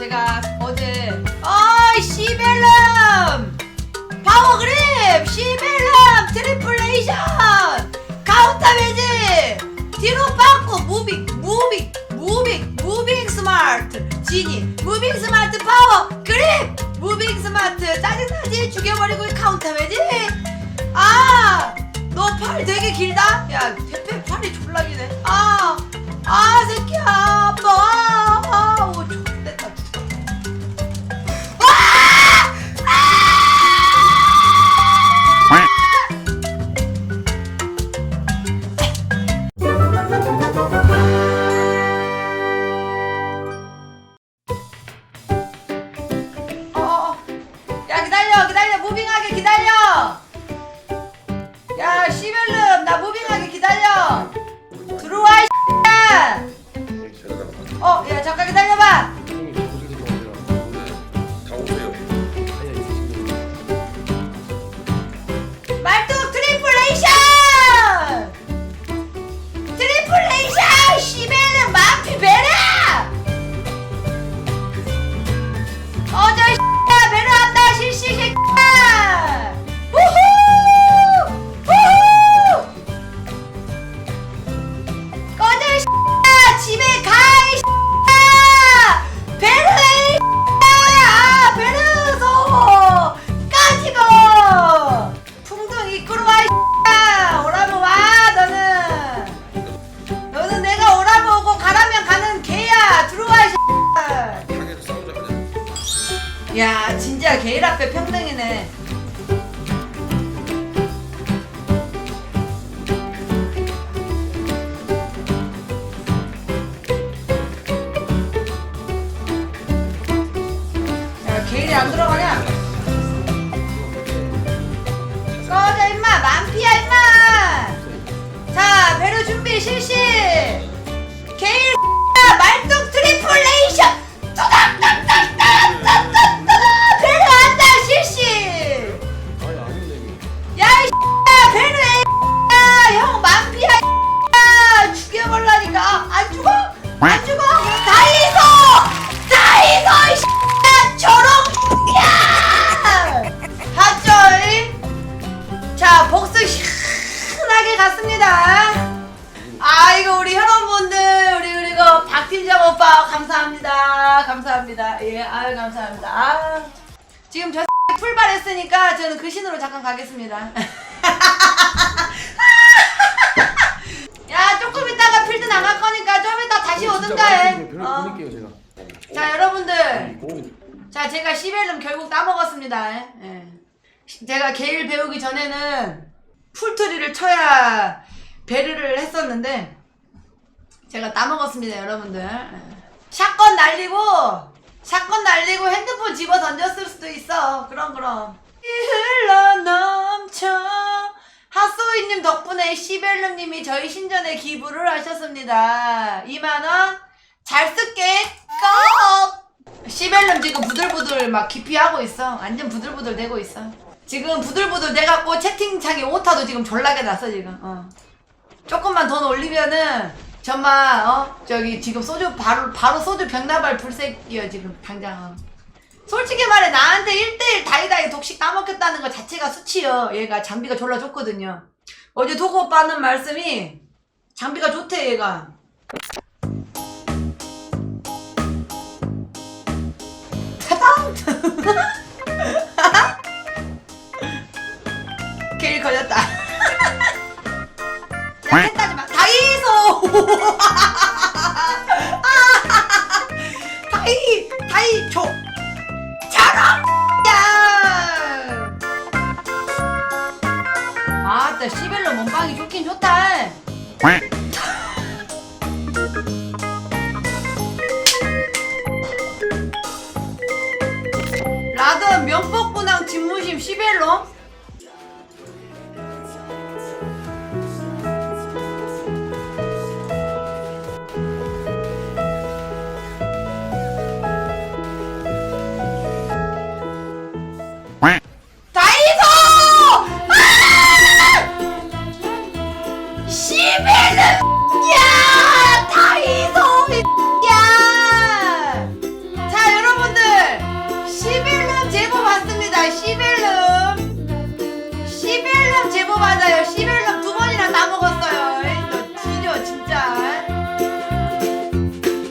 제가 어제 아 시벨럼 파워그립! 시벨럼 트리플레이션! 카운터 매직! 뒤로 빠꾸 무빙 무빙 무빙 무빙 스마트! 지니 무빙 스마트 파워 그립! 무빙 스마트 짜증나지? 죽여버리고 이 카운터 매직! 아 너 팔 되게 길다? 야 페페 팔이 졸라 기네. 아아 새끼야 아빠 기다려 기다려. 무빙하게 기다려. 야 시벨름 나 무빙하게 기다려. 들어와 이 X야. 어야 잠깐 기다려봐 야 진짜 개일 앞에 평등이네 자 복수 시원하게 갔습니다 아이고 우리 여러분들 우리 그리고 박팀장 오빠 감사합니다 감사합니다 예 아유 감사합니다 아 지금 저 풀발했으니까 저는 그 신으로 잠깐 가겠습니다 야 조금 있다가 필드 나갈 거니까 좀 이따 다시 오든가 해 어. 보낼게요 제가. 자 여러분들 오. 자, 제가 시벨름 결국 따먹었습니다. 예. 제가 게일 배우기 전에는 풀트리를 쳐야 베르를 했었는데 제가 따먹었습니다, 여러분들. 예. 샷건 날리고 샷건 날리고 핸드폰 집어 던졌을 수도 있어. 그럼 그럼. 흘러 넘쳐 하소이님 덕분에 시벨름님이 저희 신전에 기부를 하셨습니다. 2만원 잘 쓸게 꺽! 시벨름 지금 부들부들 막 기피하고 있어. 완전 부들부들 되고 있어. 지금 부들부들 돼갖고 채팅창에 오타도 지금 졸라게 났어 지금. 어. 조금만 돈 올리면은 정말 어 저기 지금 소주 바로 바로 소주 병나발 불새끼여 지금 당장. 어. 솔직히 말해 나한테 1대1 다이다이 독식 따먹겠다는 것 자체가 수치여. 얘가 장비가 졸라 좋거든요. 어제 도구 오빠 하는 말씀이 장비가 좋대 얘가. 짜잔! 길 걸렸다. 야, 했다지 마. 다이소! 다이, 다이초! 저런! 야! 아 따, 시벨로 몸빵이 좋긴 좋다. 라던 면복구낭 진무심 시벨로 시벨로 야!